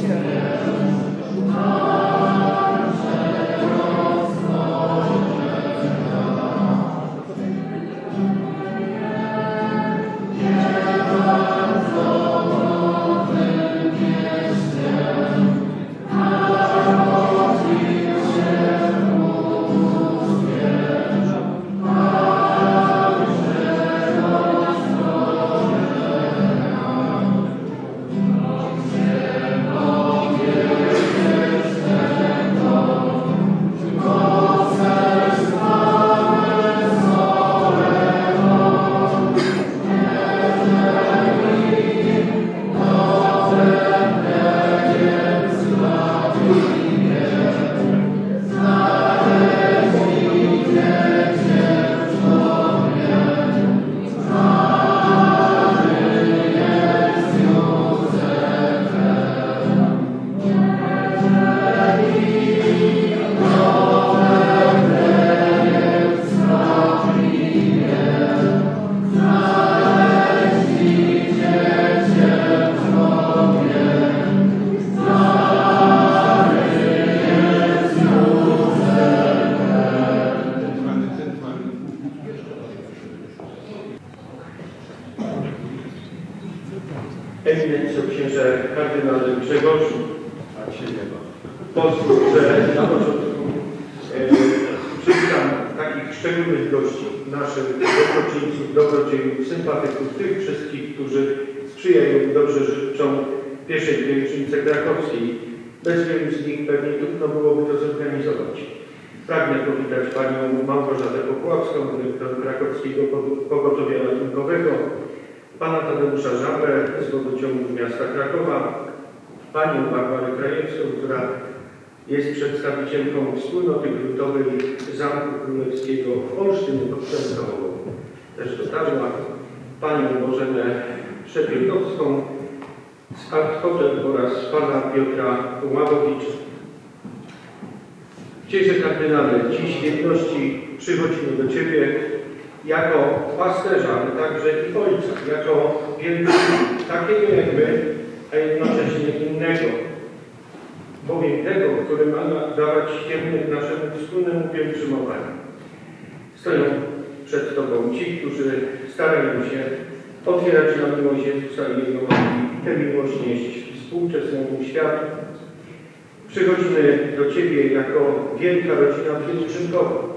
しれない。Grzegorzu, pozwól, że na początku e, przywitam takich szczególnych gości, naszych dobroczyńców, dobrodziejów, sympatyków, tych wszystkich, którzy sprzyjają i dobrze życzą pierwszej pielgrzymce krakowskiej. Bez wielu z nich pewnie trudno byłoby to zorganizować. Pragnę powitać panią Małgorzatę Popławską, dyrektor krakowskiego pogotowia ratunkowego, pana Tadeusza Żabę z wodociągów miasta Krakowa, panią Barbarę Krajewską, która jest przedstawicielką wspólnoty gruntowej Zamku Królewskiego w Olsztynie pod Częstochową. Też dotarła panią Bożenę Szepielkowską z Art oraz pana Piotra Ławowicza. Księże kardynale, dziś w jedności przychodzimy do Ciebie jako pasterza, ale także i ojca, jako wielkiego, takiego jak my, a jednocześnie innego, bowiem tego, który ma dawać kierunek naszemu wspólnemu pielgrzymowaniu. Stoją przed Tobą ci, którzy starają się otwierać na miłość Jezusa i Jego Matki, tę miłość nieść współczesnemu światu. Przychodzimy do Ciebie jako wielka rodzina pielgrzymkowa.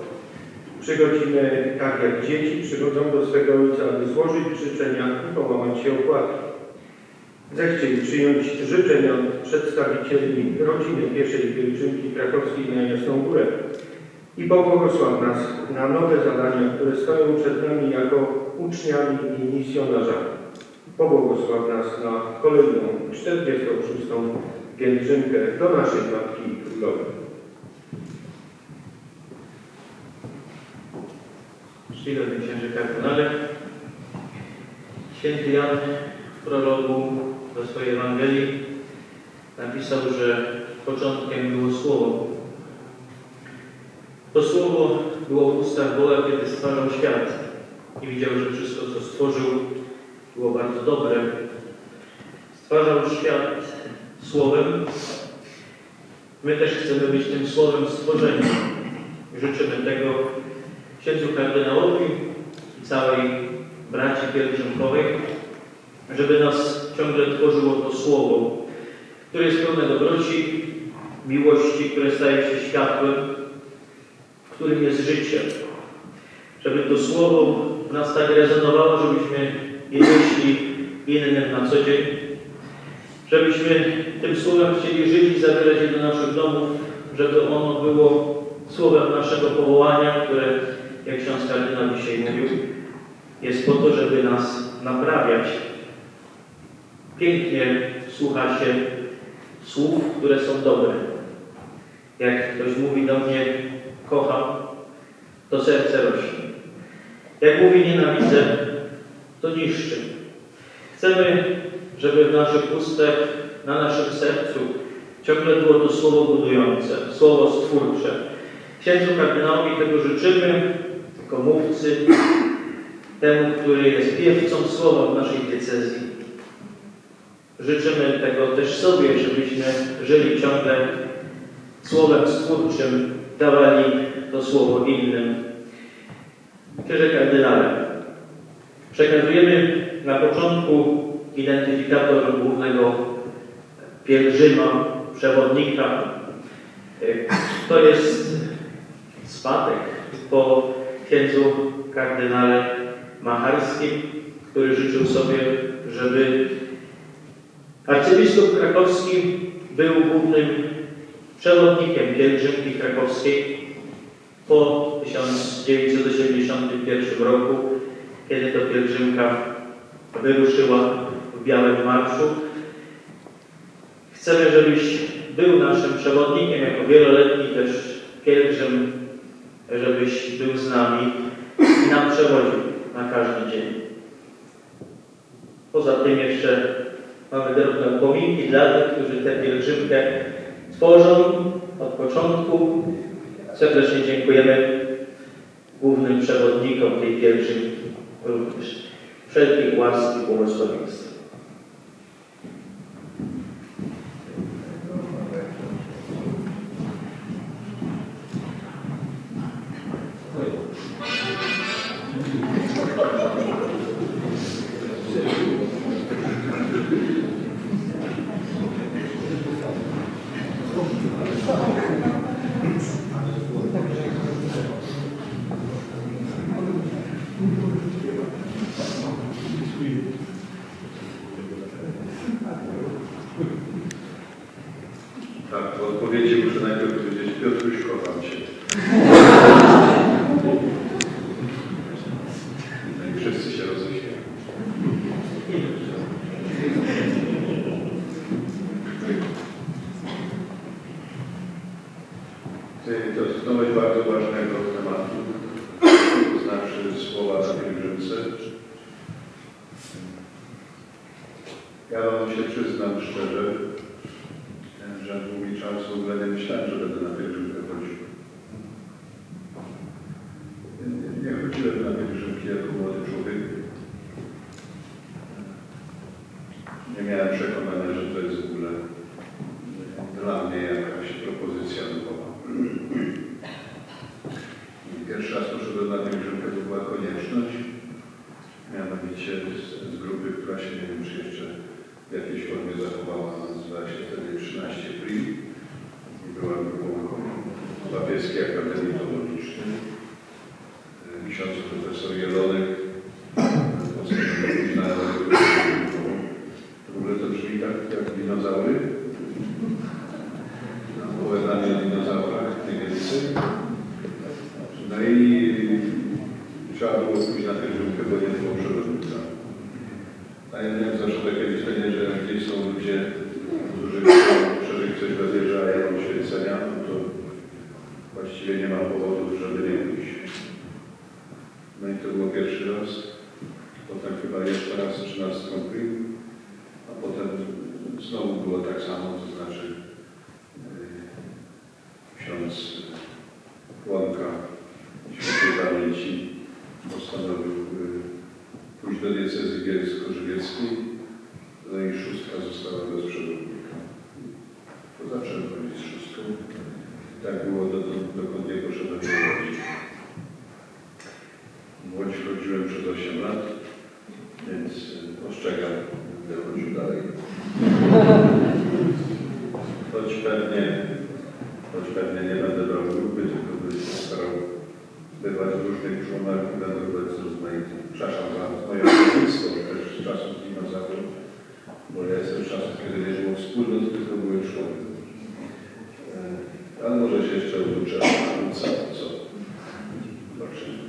Przychodzimy tak jak dzieci przychodzą do swego ojca, aby złożyć życzenia i połamać się opłaty. Zechcieli przyjąć życzenia od przedstawicieli rodziny pierwszej pielgrzymki krakowskiej na Jasną Górę i pobłogosław nas na nowe zadania, które stoją przed nami jako uczniami i misjonarzami. Pobłogosław nas na kolejną 46. pielgrzymkę do naszej Matki Królowej. Czcigodny księże kardynale, święty Jan w prologu do swojej Ewangelii napisał, że początkiem było Słowo. To Słowo było w ustach Boga, kiedy stwarzał świat i widział, że wszystko, co stworzył, było bardzo dobre. Stwarzał świat Słowem. My też chcemy być tym Słowem stworzenia. Życzymy tego księdzu kardynałowi i całej braci pielgrzymkowej, żeby nas ciągle tworzyło to słowo, które jest pełne dobroci, miłości, które staje się światłem, w którym jest życie. Żeby to słowo w nas tak rezonowało, żebyśmy je nieśli innym na co dzień, żebyśmy tym słowem chcieli żyć i zabierać je do naszych domów, żeby ono było słowem naszego powołania, które jak ksiądz kardynał dzisiaj mówił, jest po to, żeby nas naprawiać. Pięknie słucha się słów, które są dobre. Jak ktoś mówi do mnie, kocham, to serce rośnie. Jak mówi nienawidzę, to niszczy. Chcemy, żeby w naszych ustach, na naszym sercu ciągle było to słowo budujące, słowo stwórcze. Księdzu kardynałowi tego życzymy, jako mówcy, temu, który jest piewcą słowa w naszej diecezji. Życzymy tego też sobie, żebyśmy żyli ciągle słowem stwórczym, dawali to słowo innym. Księże kardynale, przekazujemy na początku identyfikator głównego pielgrzyma, przewodnika. To jest spadek po księdzu kardynale Macharskim, który życzył sobie, żeby arcybiskup krakowski był głównym przewodnikiem pielgrzymki krakowskiej po 1981 roku, kiedy to pielgrzymka wyruszyła w Białym Marszu. Chcemy, żebyś był naszym przewodnikiem jako wieloletni też pielgrzym, żebyś był z nami i nam przewodził na każdy dzień. Poza tym jeszcze mamy drobne upominki dla tych, którzy tę pielgrzymkę tworzą od początku. Serdecznie dziękujemy głównym przewodnikom tej pielgrzymki również. Wszelkich łask i błogosławieństw. Tak, w odpowiedzi muszę najpierw powiedzieć, Piotruś, kocham Cię. No i wszyscy się roześmiali. Ty dotknąłeś bardzo ważnego tematu, to znaczy słowa na pielgrzymce. Ja wam się przyznam szczerze, że długi czas w ogóle nie myślałem, że będę na pielgrzymkę chodził. Nie, nie chodziłem na pielgrzymki jako młody człowiek. Nie miałem przekonania, że to jest w ogóle dla mnie jakaś propozycja duchowa. Pierwszy raz poszedłem na pielgrzymkę, to była konieczność. Mianowicie z, z grupy, która się nie wiem, czy jeszcze w jakiejś formie zachowała, nazywała się wtedy 13 Free i była grupą Papieskiej Akademii Teologicznej. E, Ksiądz profesor Jelonek postanowił na W ogóle to brzmi tak jak dinozaury. Opowiadanie o dinozaurach niemieccy. No i trzeba było pójść na pielgrzymkę, bo nie było przewodnika. A ja miałem zawsze takie myślenie, że gdzieś są ludzie, przeżyć coś we wierze, a ja mam święcenia, no to właściwie nie ma powodów, żeby nie pójść. No i to było pierwszy raz. Potem chyba jeszcze raz 13 Prym, a potem znowu było tak samo, to znaczy yy, ksiądz Łąka świętej pamięci postanowił yy, pójść do diecezji bielsko-żywieckiej, no i szóstka została bez przewodnika. To zacząłem chodzić z szóstką. I tak było dotąd, dokąd nie poszedłem do Łodzi. Łodzi chodziłem przez 8 lat, więc y, ostrzegam, będę chodził dalej. Choć pewnie, choć pewnie nie będę brał grupy, tylko będę starał bywać w różnych członach i będę bywać z rozmaitym. Przepraszam za moje nazwisko, też z czasów dinozaurów, bo ja jestem z czasów, kiedy nie było wspólnot, tylko były członki. E, Ale może się jeszcze uczę, co, co. Zobaczymy.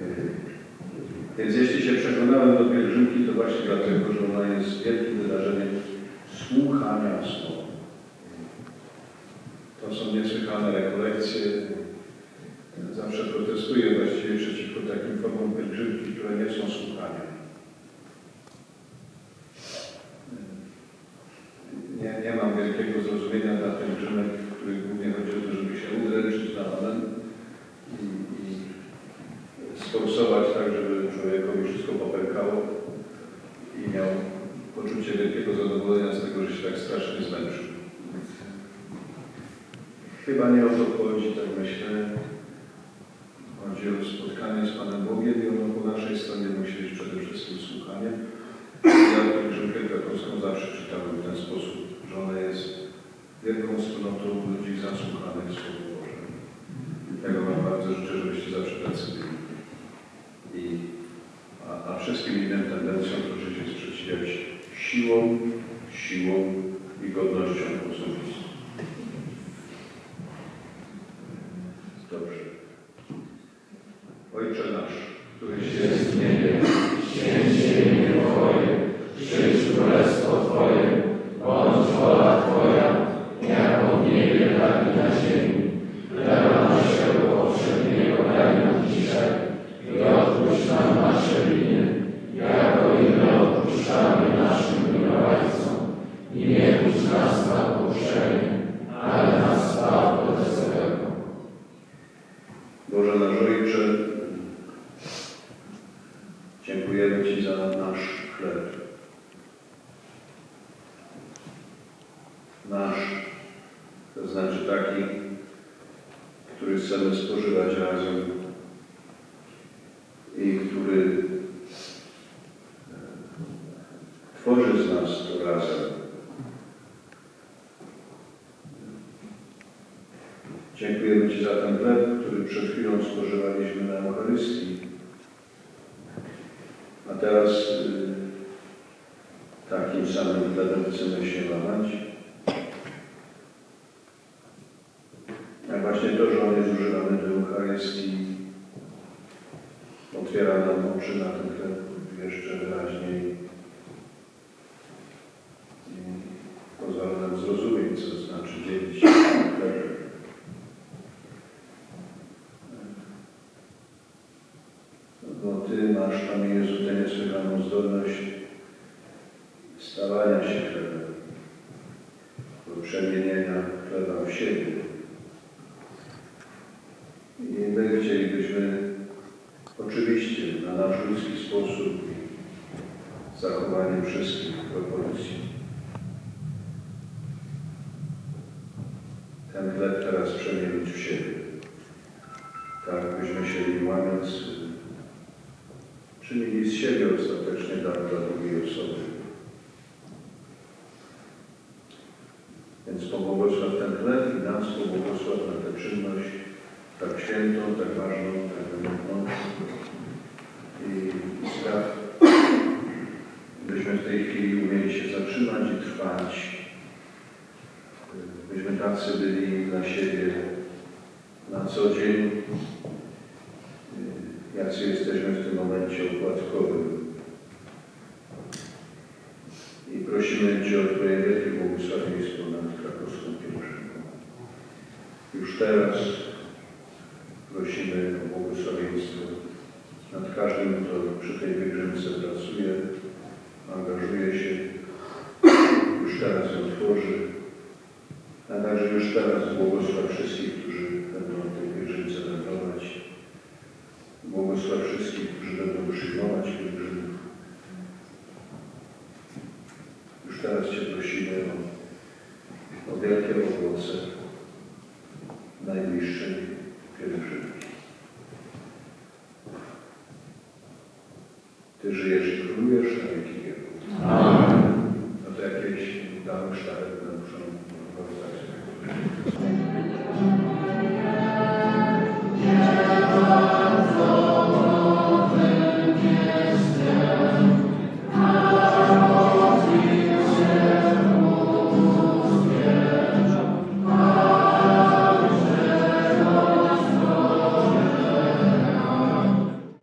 E, Więc jeśli się przekonałem do pielgrzymki, to właśnie dlatego, że ona jest wielkim wydarzeniem słuchania słowa. To są niesłychane rekolekcje. Zawsze protestuję właściwie przeciwko takim formom pielgrzymki, które nie są słuchaniem. Nie, nie mam wielkiego zrozumienia dla pielgrzymek, w których głównie chodzi o to, żeby się udręczyć na amen i, i sforsować tak, żeby człowiekowi wszystko popękało i miał poczucie wielkiego zadowolenia z tego, że się tak strasznie zmęczył. Chyba nie o to chodzi, tak myślę. Chodzi o spotkanie z Panem Bogiem i ono po naszej stronie musi być przede wszystkim słuchanie. Ja pielgrzymkę krakowską zawsze czytałem w ten sposób, że ona jest wielką wspólnotą ludzi zasłuchanych Słowo Boże. Tego Wam bardzo życzę, żebyście zawsze tacy byli. I, a, a wszystkim innym tendencjom sprzeciwiać siłą, siłą i godnością osobistą. Dobrze. Ojcze nasz, któryś jest w niebie, Boże nasz Ojcze, dziękujemy Ci za nasz chleb. Nasz, to znaczy taki, który chcemy spożywać razem i który e, tworzy z nas to razem. Dziękujemy Ci za ten chleb, który przed chwilą spożywaliśmy na Eucharystii. A teraz y, takim samym chlebem chcemy się łamać. A właśnie to, że on jest używany do Eucharystii, otwiera nam oczy na ten chleb jeszcze wyraźniej. I pozwala nam zrozumieć, co znaczy dzielić się bo Ty masz, Panie Jezu, tę niesłychaną zdolność stawania się chlebem, do przemienienia chleba w siebie. I my chcielibyśmy oczywiście na nasz ludzki sposób z zachowaniem wszystkich proporcji ten chleb teraz przemienić w siebie. Tak byśmy się łamiąc czynili z siebie ostatecznie dar dla drugiej osoby. Więc pobłogosław ten chleb i nas pobłogosław na tę czynność tak świętą, tak ważną, tak wymowną i spraw, byśmy w tej chwili umieli się zatrzymać i trwać, byśmy tacy byli dla siebie na co dzień, jacy jesteśmy w tym momencie układkowym. I prosimy Cię o Twoje wielkie błogosławieństwo nad krakowską pielgrzymką. Już teraz o błogosławieństwo nad każdym, kto przy tej pielgrzymce pracuje, angażuje się, już teraz ją tworzy, a także już teraz błogosław wszystkich, którzy będą tej pielgrzymce wędrować. Błogosław wszystkich, którzy będą przyjmować.